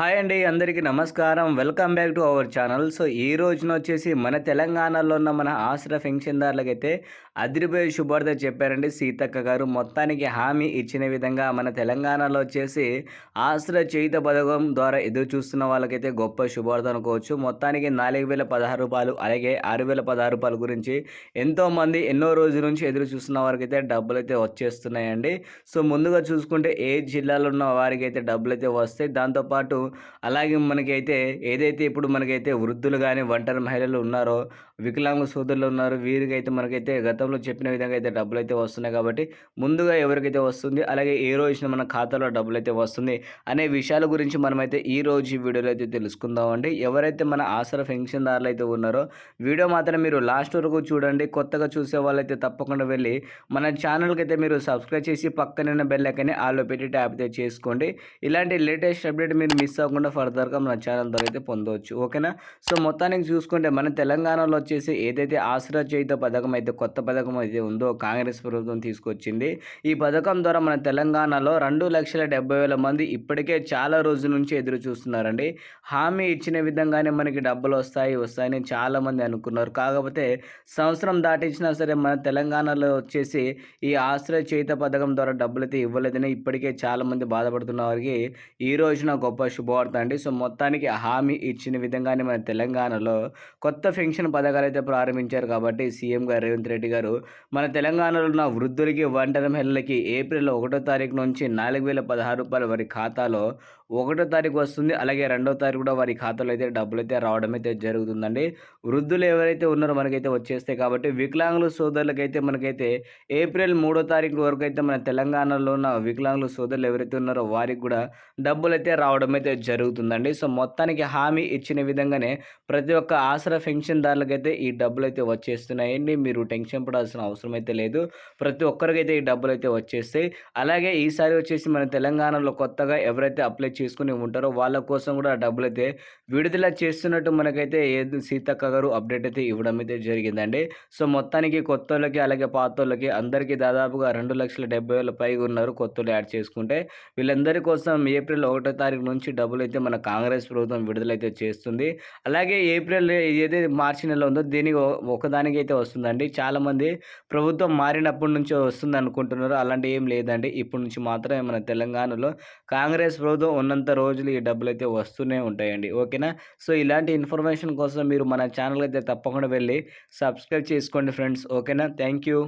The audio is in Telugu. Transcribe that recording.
హాయ్ అండి అందరికీ నమస్కారం. Welcome back to our channel. So ఈ రోజున వచ్చేసి మన తెలంగాణలో ఉన్న మన ఆశ్ర పెన్షన్దారులకైతే అదిరిపోయే శుభార్త చెప్పారండి సీతక్క గారు. మొత్తానికి హామీ ఇచ్చిన విధంగా మన తెలంగాణలో వచ్చేసి ఆశ్ర చేయుత పథకం ద్వారా ఎదురు చూస్తున్న వాళ్ళకైతే గొప్ప శుభార్త అనుకోవచ్చు. మొత్తానికి నాలుగు వేల పదహారు రూపాయలు అలాగే ఆరు వేల పదహారు రూపాయల గురించి ఎంతోమంది ఎన్నో రోజుల నుంచి ఎదురు చూస్తున్న వారికి అయితే డబ్బులు అయితే వచ్చేస్తున్నాయండి. సో ముందుగా చూసుకుంటే ఏ జిల్లాలో ఉన్న వారికి అయితే డబ్బులు అయితే వస్తాయి దాంతోపాటు అలాగే మనకైతే ఏదైతే ఇప్పుడు మనకైతే వృద్ధులు కానీ ఒంటరి మహిళలు ఉన్నారో వికలాంగ సోదరులు ఉన్నారు వీరికైతే మనకైతే గతంలో చెప్పిన విధంగా అయితే డబ్బులు అయితే వస్తున్నాయి కాబట్టి ముందుగా ఎవరికైతే వస్తుంది అలాగే ఏ రోజున మన ఖాతాలో డబ్బులు అయితే వస్తుంది అనే విషయాల గురించి మనమైతే ఈ రోజు వీడియోలో అయితే తెలుసుకుందామండి. ఎవరైతే మన ఆసరా పెన్షన్దారులు అయితే ఉన్నారో వీడియో మాత్రం మీరు లాస్ట్ వరకు చూడండి. కొత్తగా చూసే వాళ్ళైతే తప్పకుండా వెళ్ళి మన ఛానల్కి అయితే మీరు సబ్స్క్రైబ్ చేసి పక్కన బెల్ ఐకని ఆల్లో పెట్టి ట్యాప్ అయితే చేసుకోండి. ఇలాంటి లేటెస్ట్ అప్డేట్ మీరు మిస్ అవ్వకుండా ఫర్దర్గా మన ఛానల్ ద్వారా అయితే పొందవచ్చు ఓకేనా సో మొత్తానికి చూసుకుంటే మన తెలంగాణలో వచ్చేసి ఏదైతే ఆసరా చేయుత పథకం అయితే కొత్త పథకం అయితే ఉందో కాంగ్రెస్ ప్రభుత్వం తీసుకొచ్చింది. ఈ పథకం ద్వారా మన తెలంగాణలో రెండు లక్షల డెబ్బై వేల మంది ఇప్పటికే చాలా రోజుల నుంచి ఎదురు చూస్తున్నారండి. హామీ ఇచ్చిన విధంగానే మనకి డబ్బులు వస్తాయి వస్తాయని చాలామంది అనుకున్నారు. కాకపోతే సంవత్సరం దాటించినా సరే మన తెలంగాణలో వచ్చేసి ఈ ఆశ్రయ చేత పథకం ద్వారా డబ్బులు అయితే ఇవ్వలేదని ఇప్పటికే చాలామంది బాధపడుతున్న వారికి ఈ రోజున గొప్ప శుభవార్త అండి. సో మొత్తానికి హామీ ఇచ్చిన విధంగానే మన తెలంగాణలో కొత్త పెన్షన్ పథకాలు అయితే ప్రారంభించారు కాబట్టి సీఎం గారు రేవంత్ రెడ్డి గారు. మన తెలంగాణలో ఉన్న వృద్ధులకి ఒంటరి మహిళలకి ఏప్రిల్ ఒకటో తారీఖు నుంచి నాలుగు వేల పదహారు రూపాయలు వారి ఖాతాలో ఒకటో తారీఖు వస్తుంది. అలాగే రెండో తారీఖు కూడా వారి ఖాతాలో అయితే డబ్బులు అయితే రావడం అయితే జరుగుతుందండి. వృద్ధులు ఎవరైతే ఉన్నారో మనకైతే వచ్చేస్తాయి కాబట్టి వికలాంగుల సోదరులకైతే మనకైతే ఏప్రిల్ మూడో తారీఖు వరకు అయితే మన తెలంగాణలో ఉన్న వికలాంగుల సోదరులు ఎవరైతే ఉన్నారో వారికి కూడా డబ్బులు అయితే రావడం అయితే జరుగుతుందండి. సో మొత్తానికి హామీ ఇచ్చిన విధంగానే ప్రతి ఒక్క ఆసరా పెన్షన్దారులకైతే ఈ డబ్బులు అయితే వచ్చేస్తున్నాయండి. మీరు టెన్షన్ పడాల్సిన అవసరం అయితే లేదు. ప్రతి ఒక్కరికైతే ఈ డబ్బులు అయితే వచ్చేస్తాయి. అలాగే ఈసారి వచ్చేసి మన తెలంగాణలో కొత్తగా ఎవరైతే అప్లై చేసుకుని ఉంటారో వాళ్ళ కోసం కూడా డబ్బులు అయితే విడుదల చేస్తున్నట్టు మనకైతే ఏది సీతక్క గారు అప్డేట్ అయితే ఇవ్వడం అయితే జరిగిందండి. సో మొత్తానికి కొత్త వాళ్ళకి అలాగే పాత వాళ్ళకి అందరికీ దాదాపుగా రెండు లక్షల డెబ్బై వేల పైగా ఉన్నారు కొత్త యాడ్ చేసుకుంటే. వీళ్ళందరి కోసం ఏప్రిల్ ఒకటో తారీఖు నుంచి డబ్బులు అయితే మన కాంగ్రెస్ ప్రభుత్వం విడుదలైతే చేస్తుంది. అలాగే ఏప్రిల్ ఏదైతే మార్చి నెల ఉందో దీనికి ఒకదానికి అయితే వస్తుందండి. చాలామంది ప్రభుత్వం మారినప్పటి నుంచి వస్తుంది అనుకుంటున్నారు అలాంటి ఏం లేదండి. ఇప్పటి నుంచి మాత్రమే మన తెలంగాణలో కాంగ్రెస్ ప్రభుత్వం ఉన్నంత రోజులు ఈ డబ్బులు అయితే వస్తూనే ఉంటాయండి. ఓకేనా? సో ఇలాంటి ఇన్ఫర్మేషన్ కోసం మీరు మన ఛానల్ అయితే తప్పకుండా వెళ్ళి సబ్స్క్రైబ్ చేసుకోండి ఫ్రెండ్స్. ఓకేనా? Thank you.